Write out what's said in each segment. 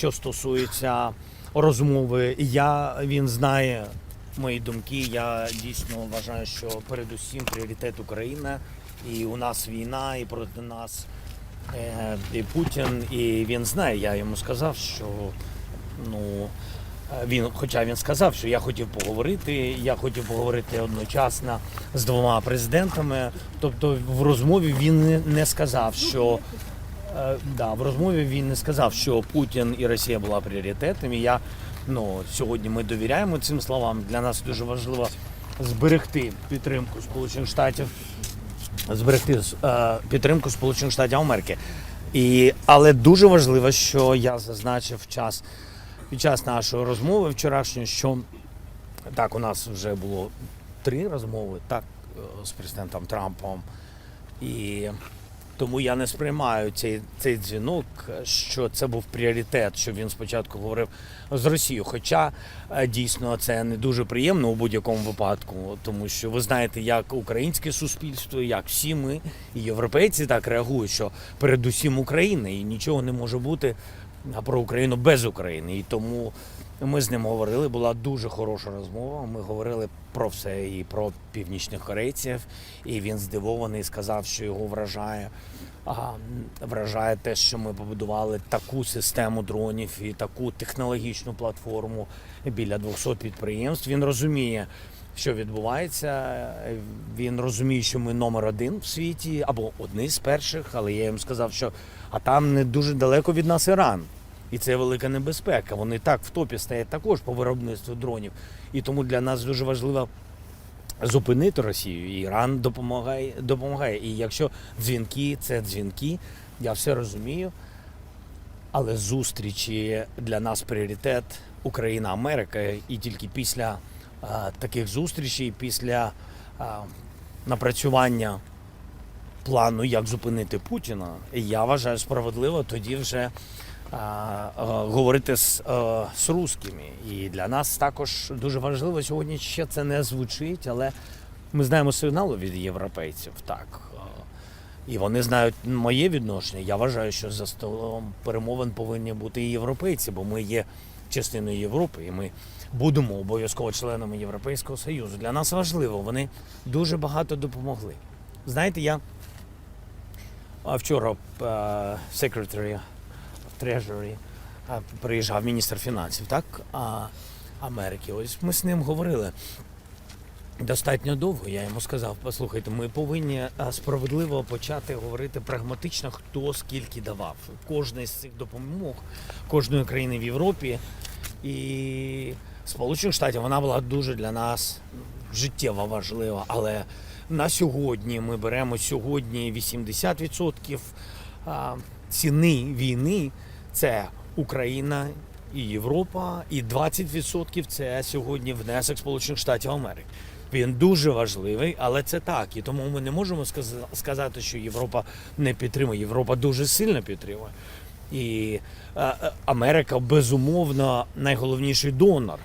що стосується розмови. Я він знає мої думки. Я дійсно вважаю, що передусім пріоритет Україна, і у нас війна, і проти нас е, і Путін. І він знає. Я йому сказав, що ну. Він, хоча він сказав, що я хотів поговорити, я хотів поговорити одночасно з двома президентами. Тобто в розмові він не, сказав, що да, в розмові він не сказав, що Путін і Росія була пріоритетом. І я ну сьогодні ми довіряємо цим словам. Для нас дуже важливо зберегти підтримку Сполучених Штатів, зберегти е, підтримку Сполучених Штатів Америки. І, але дуже важливо, що я зазначив час під час нашої розмови вчорашньої, що так, у нас вже було три розмови, так, е, з президентом Трампом. І тому я не сприймаю цей, цей дзвінок, що це був пріоритет, що він спочатку говорив з Росією. Хоча е, дійсно це не дуже приємно у будь-якому випадку, тому що ви знаєте, як українське суспільство, як всі ми і європейці так реагують, що передусім Україна, і нічого не може бути про Україну без України. І тому ми з ним говорили. Була дуже хороша розмова. Ми говорили про все і про північних корейців. І він здивований, сказав, що його вражає. А, вражає те, що ми побудували таку систему дронів і таку технологічну платформу біля 200 підприємств. Він розуміє, що відбувається. Він розуміє, що ми номер один в світі або одні з перших, але я їм сказав, що а там не дуже далеко від нас Іран. І це велика небезпека. Вони так в топі стоять також по виробництву дронів. І тому для нас дуже важливо зупинити Росію. Іран допомагає, допомагає. І якщо дзвінки це дзвінки, я все розумію. Але зустрічі для нас пріоритет Україна, Америка. І тільки після а, таких зустрічей, після а, напрацювання плану, як зупинити Путіна, я вважаю справедливо тоді вже говорити з, з русскими. І для нас також дуже важливо сьогодні ще це не звучить, але ми знаємо сигналу від європейців. Так. І вони знають моє відношення. Я вважаю, що за столом перемовин повинні бути і європейці, бо ми є частиною Європи, і ми будемо обов'язково членами Європейського Союзу. Для нас важливо, вони дуже багато допомогли. Знаєте, я вчора of Treasury приїжджав міністр фінансів, так? А, Америки. Ось ми з ним говорили достатньо довго. Я йому сказав: послухайте, ми повинні справедливо почати говорити прагматично, хто скільки давав. Кожна з цих допомог кожної країни в Європі і Сполучених Штатів вона була дуже для нас життєво важлива. Але на сьогодні ми беремо сьогодні 80% ціни війни це Україна і Європа, і 20% це сьогодні внесок Сполучених Штатів Америки. Він дуже важливий, але це так. І тому ми не можемо сказати, що Європа не підтримує. Європа дуже сильно підтримує. І е, е, Америка безумовно найголовніший донор,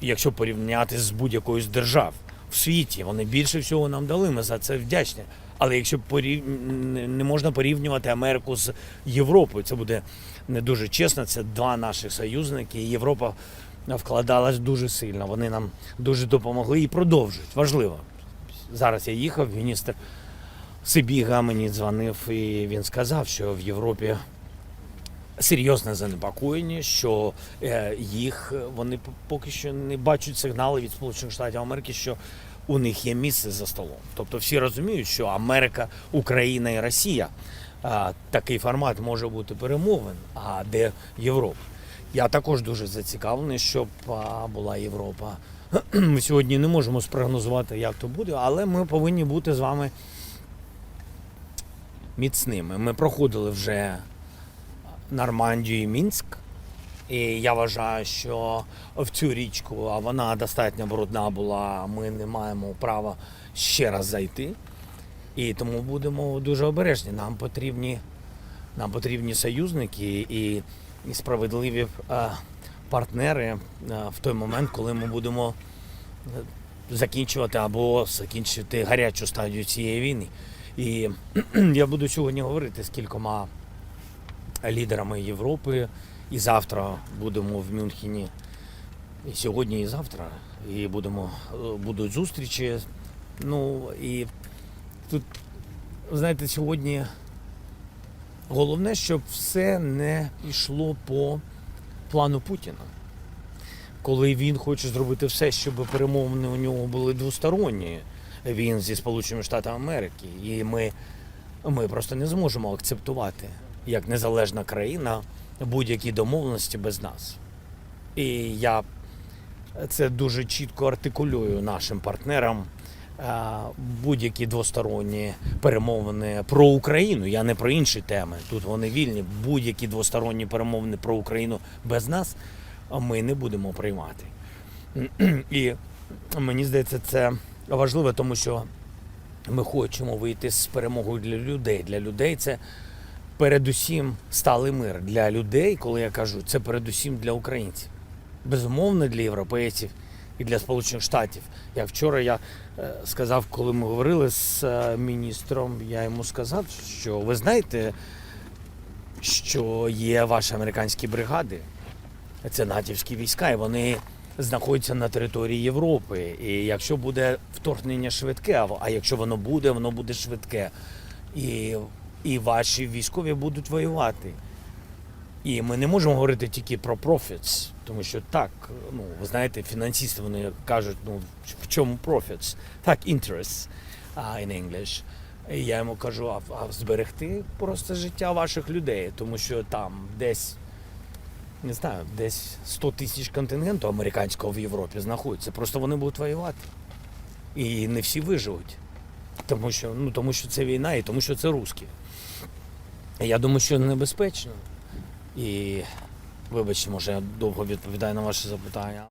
якщо порівняти з будь-якою з держав в світі. Вони більше всього нам дали. Ми за це вдячні. Але якщо порів... не- можна порівнювати Америку з Європою, це буде не дуже чесно. Це два наших союзники. Європа вкладалась дуже сильно. Вони нам дуже допомогли і продовжують. Важливо. Зараз я їхав, міністр Сибіга мені дзвонив, і він сказав, що в Європі серйозне занепокоєння, що е, їх вони поки що не бачать сигнали від Сполучених Штатів Америки, що у них є місце за столом. Тобто всі розуміють, що Америка, Україна і Росія такий формат може бути перемовин, а де Європа. Я також дуже зацікавлений, щоб була Європа. Ми сьогодні не можемо спрогнозувати, як то буде, але ми повинні бути з вами міцними. Ми проходили вже Нормандію і Мінськ. І я вважаю, що в цю річку, а вона достатньо брудна була, ми не маємо права ще раз зайти. І тому будемо дуже обережні. Нам потрібні, нам потрібні союзники і, справедливі е, партнери е, в той момент, коли ми будемо е, закінчувати або закінчити гарячу стадію цієї війни. І я буду сьогодні говорити з кількома лідерами Європи І завтра будемо в Мюнхені. І сьогодні, і завтра. І будемо, е, будуть зустрічі. Ну і тут, знаєте, сьогодні головне, щоб все не йшло по плану Путіна. Коли він хоче зробити все, щоб перемовини у нього були двосторонні, він зі Сполученими Штатами Америки. І ми, ми просто не зможемо акцептувати як незалежна країна будь-які домовленості без нас. І я це дуже чітко артикулюю нашим партнерам. е, Будь-які двосторонні перемовини про Україну. Я не про інші теми. Тут вони вільні. Будь-які двосторонні перемовини про Україну без нас ми не будемо приймати. І мені здається, це важливо, тому що ми хочемо вийти з перемогою для людей. Для людей це передусім сталий мир. Для людей, коли я кажу, це передусім для українців. Безумовно, для європейців і для Сполучених Штатів. Як вчора я е, сказав, коли ми говорили з е, міністром, я йому сказав, що ви знаєте, що є ваші американські бригади, це натівські війська, і вони знаходяться на території Європи. І якщо буде вторгнення швидке, а- якщо воно буде, воно буде швидке. І, і ваші військові будуть воювати. І ми не можемо говорити тільки про profits, тому що так, ну ви знаєте, фінансисти вони кажуть, ну в чому profits? Так, uh, in English. І я йому кажу, а, а зберегти просто життя ваших людей, тому що там десь не знаю, десь 100 тисяч контингенту американського в Європі знаходиться. Просто вони будуть воювати. І не всі виживуть. Тому що, ну, тому що це війна і тому що це русські. Я думаю, що небезпечно. І вибачте, може, я довго відповідаю на ваші запитання.